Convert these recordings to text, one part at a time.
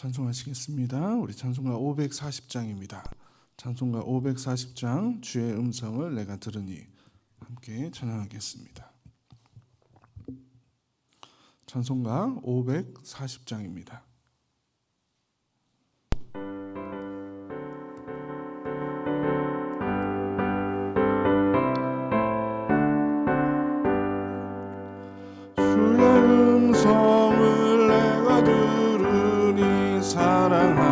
찬송하시겠습니다. 우리 찬송가 540장입니다. 찬송가 540장 주의 음성을 내가 들으니 함께 찬양하겠습니다. 찬송가 540장입니다. 주의 들으니 사랑한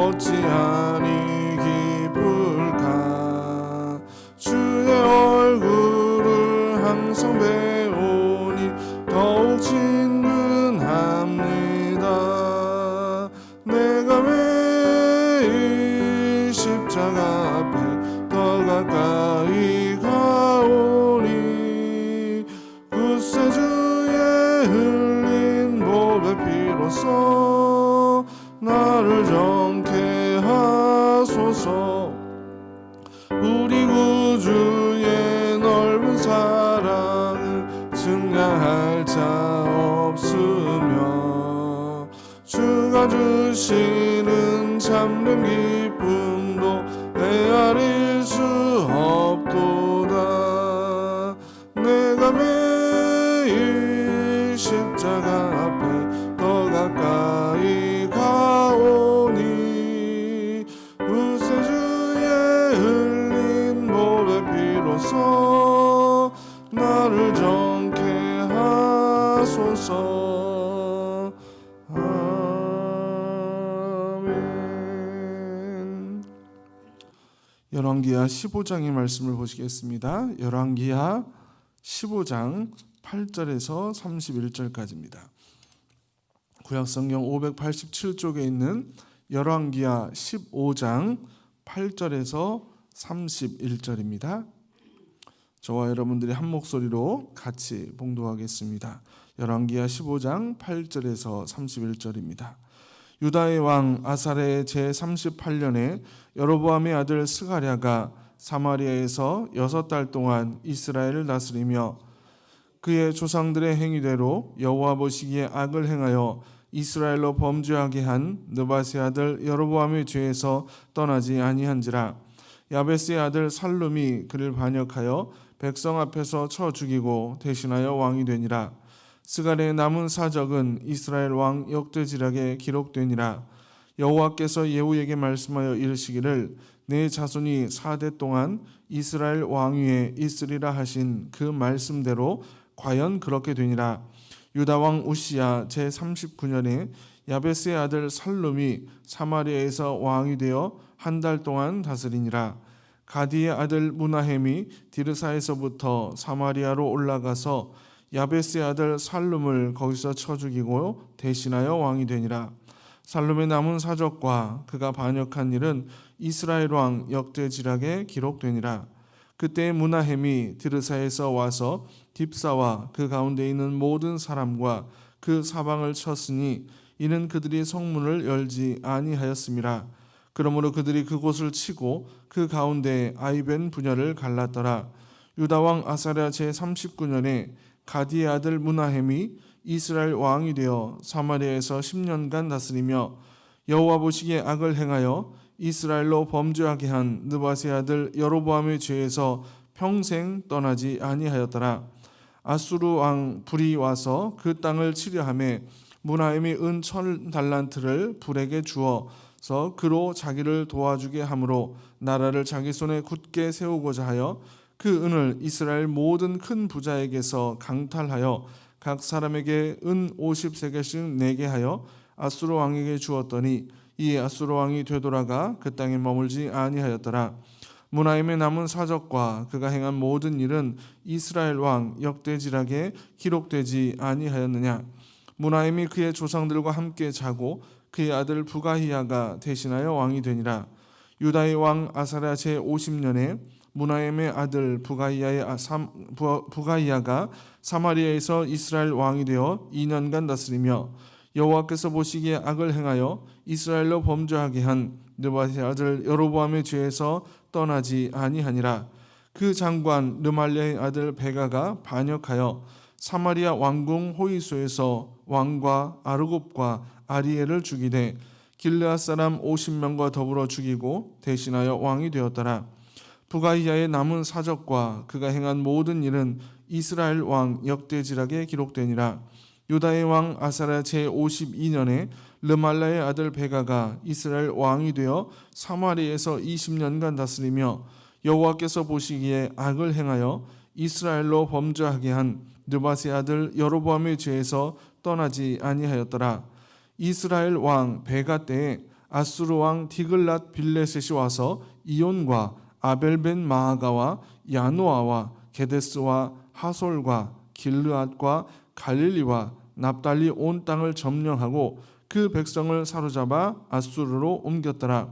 어찌하니 기쁠까? 주의 얼굴을 항상 배 주시는 참된 기쁨 열왕기하 15장의 말씀을 보시겠습니다. 열왕기하 15장 8절에서 31절까지입니다. 구약 성경 587쪽에 있는 열왕기하 15장 8절에서 31절입니다. 저와 여러분들이 한 목소리로 같이 봉독하겠습니다. 열왕기하 15장 8절에서 31절입니다. 유다의 왕 아사레의 제 38년에 여로보암의 아들 스가랴가 사마리아에서 여섯 달 동안 이스라엘을 다스리며 그의 조상들의 행위대로 여호와 보시기에 악을 행하여 이스라엘로 범죄하게 한 느바세 아들 여로보암의 죄에서 떠나지 아니한지라 야베스의 아들 살룸이 그를 반역하여 백성 앞에서 쳐 죽이고 대신하여 왕이 되니라. 스갈의 남은 사적은 이스라엘 왕 역대지락에 기록되니라 여호와께서 예후에게 말씀하여 이르시기를 내 자손이 사대 동안 이스라엘 왕위에 있으리라 하신 그 말씀대로 과연 그렇게 되니라. 유다 왕 우시야 제 39년에 야베스의 아들 살룸이 사마리아에서 왕이 되어 한 달 동안 다스리니라. 가디의 아들 무나햄이 디르사에서부터 사마리아로 올라가서 야베스의 아들 살룸을 거기서 쳐 죽이고 대신하여 왕이 되니라 살룸의 남은 사적과 그가 반역한 일은 이스라엘 왕 역대지락에 기록되니라. 그때 무나햄이 디르사에서 와서 딥사와 그 가운데 있는 모든 사람과 그 사방을 쳤으니 이는 그들이 성문을 열지 아니하였음이라. 그러므로 그들이 그곳을 치고 그 가운데 아이벤 분야를 갈랐더라. 유다 왕 아사랴 제 39년에 가디의 아들 무나햄이 이스라엘 왕이 되어 사마리아에서 10년간 다스리며 여호와 보시기에 악을 행하여 이스라엘로 범죄하게 한 느바세 아들 여로보암의 죄에서 평생 떠나지 아니하였더라. 아수르 왕 불이 와서 그 땅을 치려함에 문하임이 은천 달란트를 불에게 주어서 그로 자기를 도와주게 함으로 나라를 자기 손에 굳게 세우고자 하여 그 은을 이스라엘 모든 큰 부자에게서 강탈하여 각 사람에게 은 50세겔씩 내게 하여 아수르 왕에게 주었더니 이 아수르 왕이 되돌아가 그 땅에 머물지 아니하였더라. 문하임의 남은 사적과 그가 행한 모든 일은 이스라엘 왕 역대지락에 기록되지 아니하였느냐. 문하임이 그의 조상들과 함께 자고 그의 아들 부가히야가 대신하여 왕이 되니라. 유다의 왕 아사랴 제 50년에 문하임의 아들 부가히야의 아, 삼, 부, 부가히야가 사마리아에서 이스라엘 왕이 되어 2년간 다스리며 여호와께서 보시기에 악을 행하여 이스라엘로 범죄하게 한 느바세 아들 여로보암의 죄에서 떠나지 아니하니라. 그 장관 르말리아의 아들 베가가 반역하여 사마리아 왕궁 호이소에서 왕과 아르곱과 아리엘을 죽이되 길르앗 사람 50명과 더불어 죽이고 대신하여 왕이 되었더라 부가이야의 남은 사적과 그가 행한 모든 일은 이스라엘 왕 역대지락에 기록되니라 유다의 왕 아사랴 제 52년에 르말라의 아들 베가가 이스라엘 왕이 되어 사마리에서 20년간 다스리며 여호와께서 보시기에 악을 행하여 이스라엘로 범죄하게 한 느바세 아들 여로보암의 죄에서 떠나지 아니하였더라. 이스라엘 왕 베가 때에 아수르 왕 디글랏 빌레셋이 와서 이온과 아벨벤 마아가와 야노아와 게데스와 하솔과 길르앗과 갈릴리와 납달리 온 땅을 점령하고 그 백성을 사로잡아 아수르로 옮겼더라.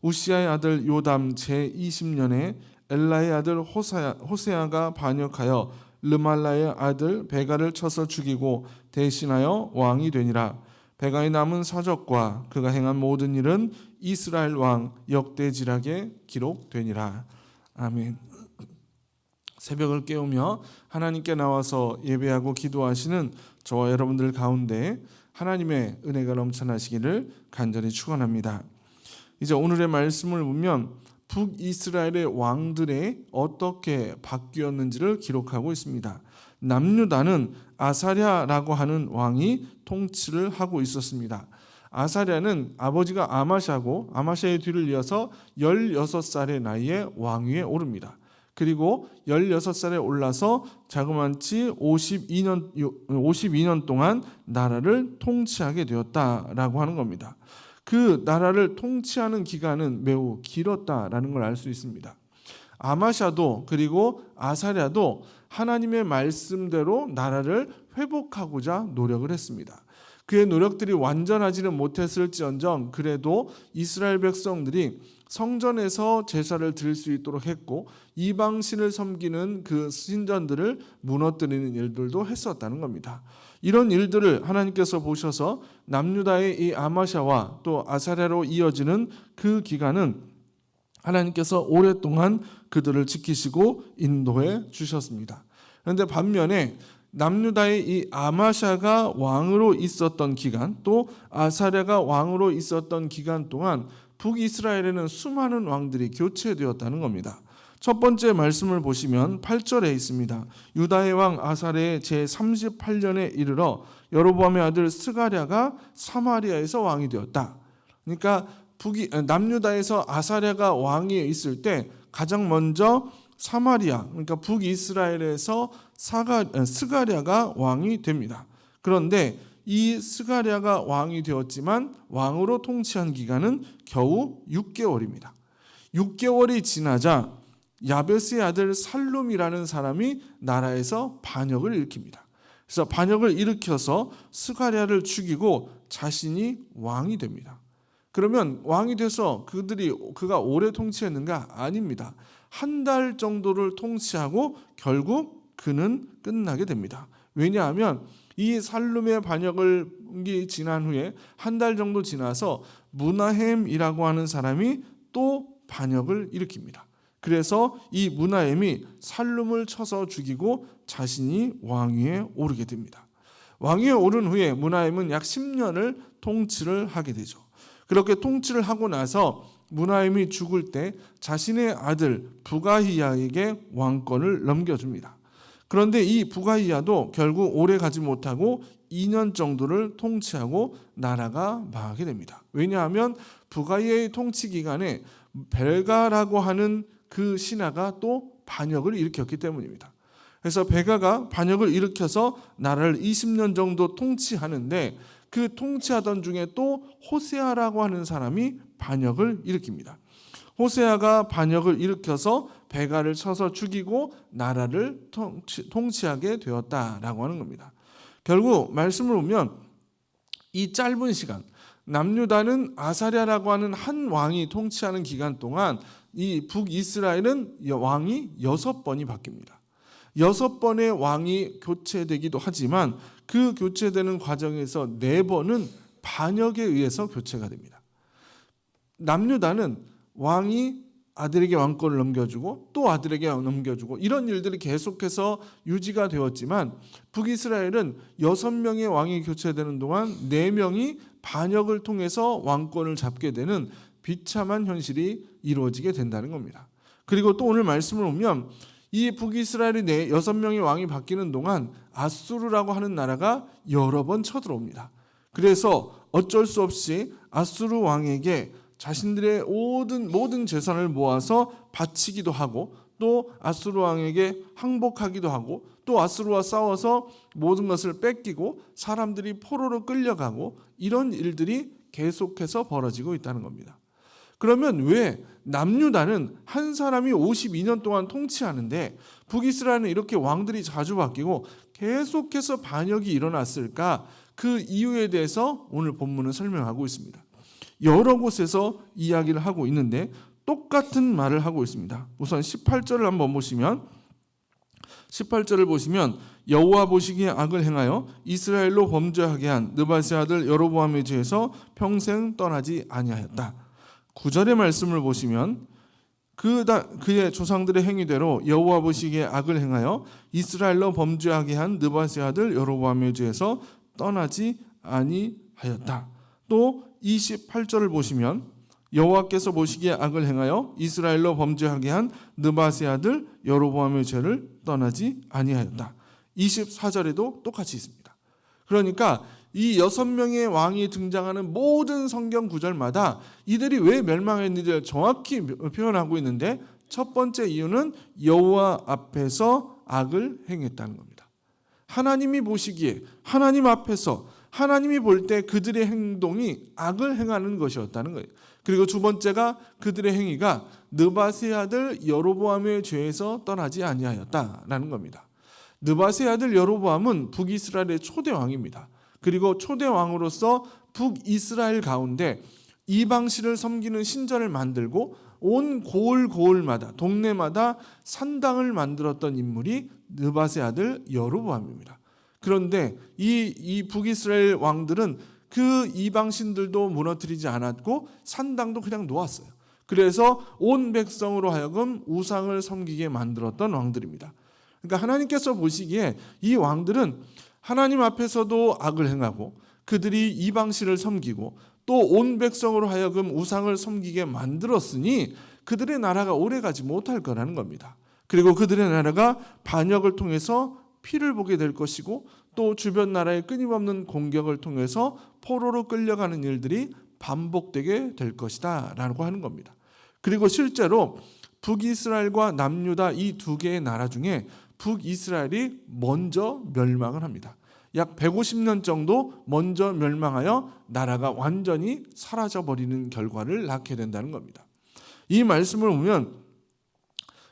우시아의 아들 요담 제 20년에 엘라의 아들 호사야, 호세아가 반역하여 르말라의 아들 베가를 쳐서 죽이고 대신하여 왕이 되니라. 베가의 남은 사적과 그가 행한 모든 일은 이스라엘 왕 역대지락에 기록되니라. 아멘. 새벽을 깨우며 하나님께 나와서 예배하고 기도하시는 저와 여러분들 가운데 하나님의 은혜가 넘쳐나시기를 간절히 축원합니다. 이제 오늘의 말씀을 보면 북이스라엘의 왕들의 어떻게 바뀌었는지를 기록하고 있습니다. 남유다는 아사랴라고 하는 왕이 통치를 하고 있었습니다. 아사랴는 아버지가 아마샤고 아마샤의 뒤를 이어서 16살의 나이에 왕위에 오릅니다. 그리고 16살에 올라서 자그만치 52년 52년 동안 나라를 통치하게 되었다라고 하는 겁니다. 그 나라를 통치하는 기간은 매우 길었다라는 걸 알 수 있습니다. 아마샤도 그리고 아사랴도 하나님의 말씀대로 나라를 회복하고자 노력을 했습니다. 그의 노력들이 완전하지는 못했을지언정 그래도 이스라엘 백성들이 성전에서 제사를 드릴 수 있도록 했고 이방신을 섬기는 그 신전들을 무너뜨리는 일들도 했었다는 겁니다. 이런 일들을 하나님께서 보셔서 남유다의 이 아마샤와 또 아사랴로 이어지는 그 기간은 하나님께서 오랫동안 그들을 지키시고 인도해 주셨습니다. 그런데 반면에 남유다의 이 아마샤가 왕으로 있었던 기간 또 아사랴가 왕으로 있었던 기간 동안 북이스라엘에는 수많은 왕들이 교체되었다는 겁니다. 첫 번째 말씀을 보시면 8절에 있습니다. 유다의 왕 아사레의 제 38년에 이르러 여로보암의 아들 스가랴가 사마리아에서 왕이 되었다. 그러니까 북이 남유다에서 아사랴가 왕이 있을 때 가장 먼저 사마리아 그러니까 북이스라엘에서 사가, 스가랴가 왕이 됩니다. 그런데 이 스가랴가 왕이 되었지만 왕으로 통치한 기간은 겨우 6개월입니다. 6개월이 지나자 야베스의 아들 살룸이라는 사람이 나라에서 반역을 일으킵니다. 그래서 반역을 일으켜서 스가랴를 죽이고 자신이 왕이 됩니다. 그러면 왕이 돼서 그들이 그가 오래 통치했는가 아닙니다. 한 달 정도를 통치하고 결국 그는 끝나게 됩니다. 왜냐하면 이 살룸의 반역을 지난 후에 한 달 정도 지나서 문하햄이라고 하는 사람이 또 반역을 일으킵니다. 그래서 이 문하햄이 살룸을 쳐서 죽이고 자신이 왕위에 오르게 됩니다. 왕위에 오른 후에 문하햄은 약 10년을 통치를 하게 되죠. 그렇게 통치를 하고 나서 문하임이 죽을 때 자신의 아들 부가히야에게 왕권을 넘겨줍니다. 그런데 이 부가히야도 결국 오래 가지 못하고 2년 정도를 통치하고 나라가 망하게 됩니다. 왜냐하면 부가히야의 통치 기간에 벨가라고 하는 그 신하가 또 반역을 일으켰기 때문입니다. 그래서 베가가 반역을 일으켜서 나라를 20년 정도 통치하는데 그 통치하던 중에 또 호세아라고 하는 사람이 반역을 일으킵니다. 호세아가 반역을 일으켜서 베가를 쳐서 죽이고 나라를 통치, 통치 하게 되었다라고 하는 겁니다. 결국 말씀을 보면 이 짧은 시간 남유다는 아사랴라고 하는 한 왕이 통치하는 기간 동안 이 북이스라엘은 왕이 여섯 번이 바뀝니다. 여섯 번의 왕이 교체되기도 하지만 그 교체되는 과정에서 네 번은 반역에 의해서 교체가 됩니다. 남유다는 왕이 아들에게 왕권을 넘겨주고 또 아들에게 넘겨주고 이런 일들이 계속해서 유지가 되었지만 북이스라엘은 여섯 명의 왕이 교체되는 동안 네 명이 반역을 통해서 왕권을 잡게 되는 비참한 현실이 이루어지게 된다는 겁니다. 그리고 또 오늘 말씀을 보면 이 북이스라엘이 네 여섯 명의 왕이 바뀌는 동안 아수르라고 하는 나라가 여러 번 쳐들어옵니다. 그래서 어쩔 수 없이 아수르 왕에게 자신들의 모든 모든 재산을 모아서 바치기도 하고 또 아수르 왕에게 항복하기도 하고 또 아수르와 싸워서 모든 것을 뺏기고 사람들이 포로로 끌려가고 이런 일들이 계속해서 벌어지고 있다는 겁니다. 그러면 왜 남유다는 한 사람이 52년 동안 통치하는데 북이스라엘은 이렇게 왕들이 자주 바뀌고 계속해서 반역이 일어났을까? 그 이유에 대해서 오늘 본문은 설명하고 있습니다. 여러 곳에서 이야기를 하고 있는데 똑같은 말을 하고 있습니다. 우선 18절을 한번 보시면 18절을 보시면 여호와 보시기에 악을 행하여 이스라엘로 범죄하게 한 느바세 아들 여로보암의 죄에서 평생 떠나지 아니하였다. 9절의 말씀을 보시면 그 그의 조상들의 행위대로 여호와 보시기에 악을 행하여 이스라엘로 범죄하게 한 느바세 아들 여로보암의 죄에서 떠나지 아니하였다. 또 28절을 보시면 여호와께서 보시기에 악을 행하여 이스라엘로 범죄하게 한 느바세 아들 여로보암의 죄를 떠나지 아니하였다. 24절에도 똑같이 있습니다. 그러니까 이 여섯 명의 왕이 등장하는 모든 성경 구절마다 이들이 왜 멸망했는지를 정확히 표현하고 있는데 첫 번째 이유는 여호와 앞에서 악을 행했다는 겁니다. 하나님이 보시기에 하나님 앞에서 하나님이 볼 때 그들의 행동이 악을 행하는 것이었다는 거예요. 그리고 두 번째가 그들의 행위가 느바세 아들 여로보암의 죄에서 떠나지 아니하였다라는 겁니다. 느바세 아들 여로보암은 북이스라엘의 초대 왕입니다. 그리고 초대 왕으로서 북이스라엘 가운데 이방신을 섬기는 신전을 만들고 온 고을 고을마다 동네마다 산당을 만들었던 인물이 느바세 아들 여로보암입니다. 그런데 이, 이 북이스라엘 왕들은 그 이방신들도 무너뜨리지 않았고 산당도 그냥 놓았어요. 그래서 온 백성으로 하여금 우상을 섬기게 만들었던 왕들입니다. 그러니까 하나님께서 보시기에 이 왕들은 하나님 앞에서도 악을 행하고 그들이 이방신을 섬기고 또 온 백성으로 하여금 우상을 섬기게 만들었으니 그들의 나라가 오래가지 못할 거라는 겁니다. 그리고 그들의 나라가 반역을 통해서 피를 보게 될 것이고 또 주변 나라의 끊임없는 공격을 통해서 포로로 끌려가는 일들이 반복되게 될 것이다 라고 하는 겁니다. 그리고 실제로 북이스라엘과 남유다 이 두 개의 나라 중에 북이스라엘이 먼저 멸망을 합니다. 약 150년 정도 먼저 멸망하여 나라가 완전히 사라져 버리는 결과를 낳게 된다는 겁니다. 이 말씀을 보면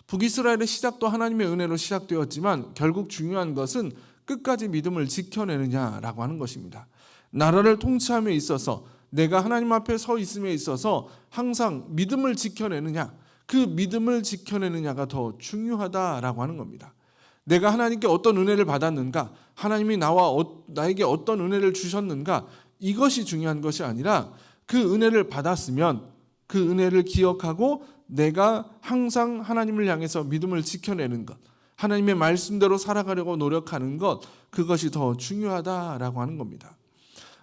북이스라엘의 시작도 하나님의 은혜로 시작되었지만 결국 중요한 것은 끝까지 믿음을 지켜내느냐라고 하는 것입니다. 나라를 통치함에 있어서 내가 하나님 앞에 서 있음에 있어서 항상 믿음을 지켜내느냐, 그 믿음을 지켜내느냐가 더 중요하다라고 하는 겁니다. 내가 하나님께 어떤 은혜를 받았는가, 하나님이 나와 어, 나에게 어떤 은혜를 주셨는가, 이것이 중요한 것이 아니라 그 은혜를 받았으면 그 은혜를 기억하고 내가 항상 하나님을 향해서 믿음을 지켜내는 것, 하나님의 말씀대로 살아가려고 노력하는 것, 그것이 더 중요하다라고 하는 겁니다.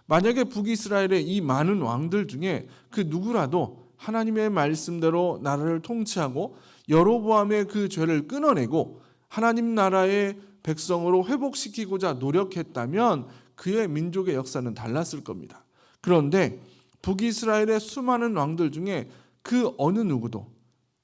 만약에 북이스라엘의 이 많은 왕들 중에 그 누구라도 하나님의 말씀대로 나라를 통치하고 여로보암의 그 죄를 끊어내고 하나님 나라의 백성으로 회복시키고자 노력했다면 그의 민족의 역사는 달랐을 겁니다. 그런데 북이스라엘의 수많은 왕들 중에 그 어느 누구도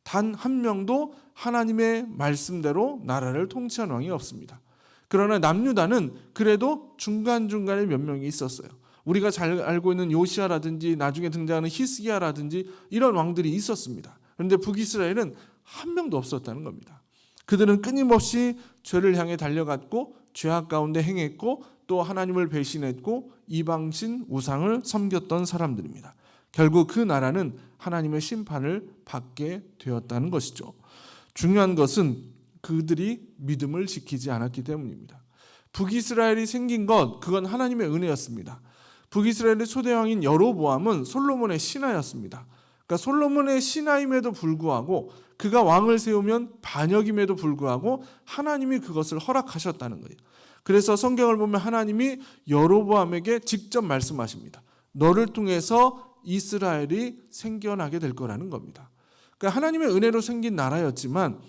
단 한 명도 하나님의 말씀대로 나라를 통치한 왕이 없습니다. 그러나 남유다는 그래도 중간중간에 몇 명이 있었어요. 우리가 잘 알고 있는 요시아라든지 나중에 등장하는 히스기야라든지 이런 왕들이 있었습니다. 그런데 북이스라엘은 한 명도 없었다는 겁니다. 그들은 끊임없이 죄를 향해 달려갔고 죄악 가운데 행했고 또 하나님을 배신했고 이방신 우상을 섬겼던 사람들입니다. 결국 그 나라는 하나님의 심판을 받게 되었다는 것이죠. 중요한 것은 그들이 믿음을 지키지 않았기 때문입니다. 북이스라엘이 생긴 것 그건 하나님의 은혜였습니다. 북이스라엘의 초대왕인 여로보암은 솔로몬의 신하였습니다. 그러니까 솔로몬의 신하임에도 불구하고 그가 왕을 세우면 반역임에도 불구하고 하나님이 그것을 허락하셨다는 거예요. 그래서 성경을 보면 하나님이 여로보암에게 직접 말씀하십니다. 너를 통해서 이스라엘이 생겨나게 될 거라는 겁니다. 그러니까 하나님의 은혜로 생긴 나라였지만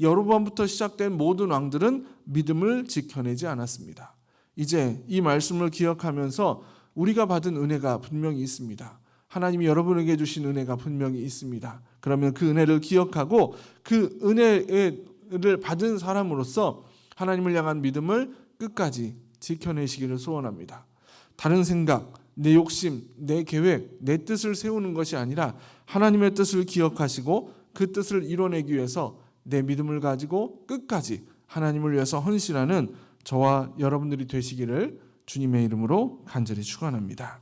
여로보암부터 시작된 모든 왕들은 믿음을 지켜내지 않았습니다. 이제 이 말씀을 기억하면서 우리가 받은 은혜가 분명히 있습니다. 하나님이 여러분에게 주신 은혜가 분명히 있습니다. 그러면 그 은혜를 기억하고 그 은혜를 받은 사람으로서 하나님을 향한 믿음을 끝까지 지켜내시기를 소원합니다. 다른 생각, 내 욕심, 내 계획, 내 뜻을 세우는 것이 아니라 하나님의 뜻을 기억하시고 그 뜻을 이뤄내기 위해서 내 믿음을 가지고 끝까지 하나님을 위해서 헌신하는 저와 여러분들이 되시기를 주님의 이름으로 간절히 축원합니다.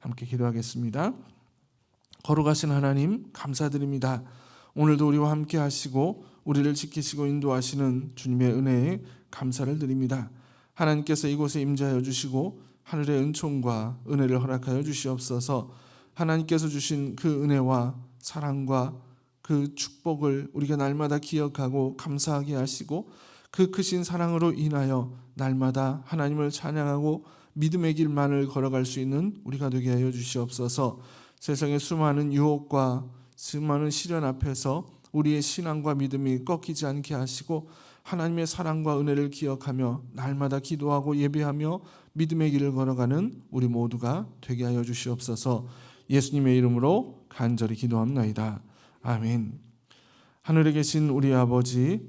함께 기도하겠습니다. 거룩하신 하나님 감사드립니다. 오늘도 우리와 함께 하시고 우리를 지키시고 인도하시는 주님의 은혜에 감사를 드립니다. 하나님께서 이곳에 임재하여 주시고 하늘의 은총과 은혜를 허락하여 주시옵소서. 하나님께서 주신 그 은혜와 사랑과 그 축복을 우리가 날마다 기억하고 감사하게 하시고 그 크신 사랑으로 인하여 날마다 하나님을 찬양하고 믿음의 길만을 걸어갈 수 있는 우리가 되게 하여 주시옵소서. 세상의 수많은 유혹과 수많은 시련 앞에서 우리의 신앙과 믿음이 꺾이지 않게 하시고 하나님의 사랑과 은혜를 기억하며 날마다 기도하고 예배하며 믿음의 길을 걸어가는 우리 모두가 되게 하여 주시옵소서. 예수님의 이름으로 간절히 기도합나이다. 아멘. 하늘에 계신 우리 아버지,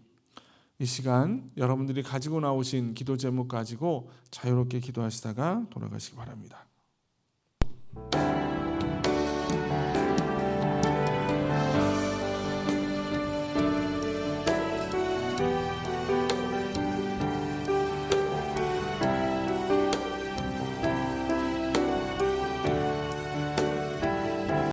이 시간 여러분들이 가지고 나오신 기도 제목 가지고 자유롭게 기도하시다가 돌아가시기 바랍니다.